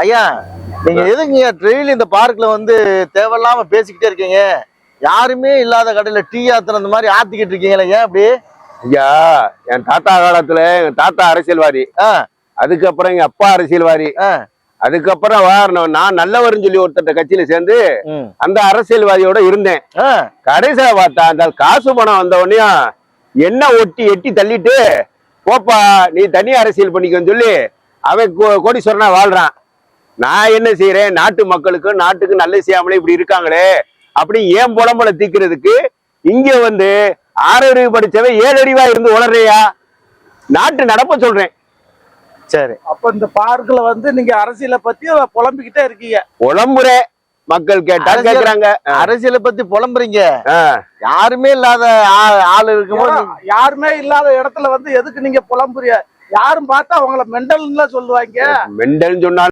ஐயா நீங்க எதுங்க டெய்லி இந்த பார்க்ல வந்து தேவையில்லாம பேசிக்கிட்டே இருக்கீங்க? யாருமே இல்லாத கடையில டீ ஆத்துற அந்த மாதிரி ஆத்திக்கிட்டு இருக்கீங்களே ஏன் அப்படி? ஐயா என் தாத்தா காலத்துல எங்க தாத்தா அரசியல்வாதி. அதுக்கப்புறம் எங்க அப்பா அரசியல்வாதி. அதுக்கப்புறம் நான் நல்லவர்னு சொல்லி ஒருத்தட்ட கட்சியில சேர்ந்து அந்த அரசியல்வாதியோட இருந்தேன். ஆ, கடைசியில பார்த்தா அந்த காசு பணம் வந்த உடனேயும் என்ன ஒட்டி எட்டி தள்ளிட்டு போப்பா நீ தனி அரசியல் பண்ணிக்கன்னு சொல்லி அவன் கோடீஸ்வரனா வாழ்றான். நான் என்ன செய்யறேன்? நாட்டு மக்களுக்கு நாட்டுக்கு நல்ல செய்யாமலே இப்படி இருக்காங்களே. அப்படி ஏன் புலம்பல தீக்கிறதுக்கு? இங்க வந்து ஆறு அறிவு படிச்சவன் ஏழு அறிவா இருந்து உளறையா நாட்டு நடப்ப சொல்றேன். சரி. அப்ப இந்த பார்க்ல வந்து நீங்க அரசியலை பத்தி புலம்பிக்கிட்டே இருக்கீங்க. உளம்புற மக்கள் கேட்டா அரசியல்- கேக்குறாங்க. அரசியலை பத்தி புலம்புறீங்க. யாருமே இல்லாத ஆள் இருக்கும்போது யாருமே இல்லாத இடத்துல வந்து எதுக்கு நீங்க புலம்புறிய யாரும் பார்த்தா அவங்கள மெண்டல்ல சொல்லுவாங்க. மெண்டல்னு சொன்னா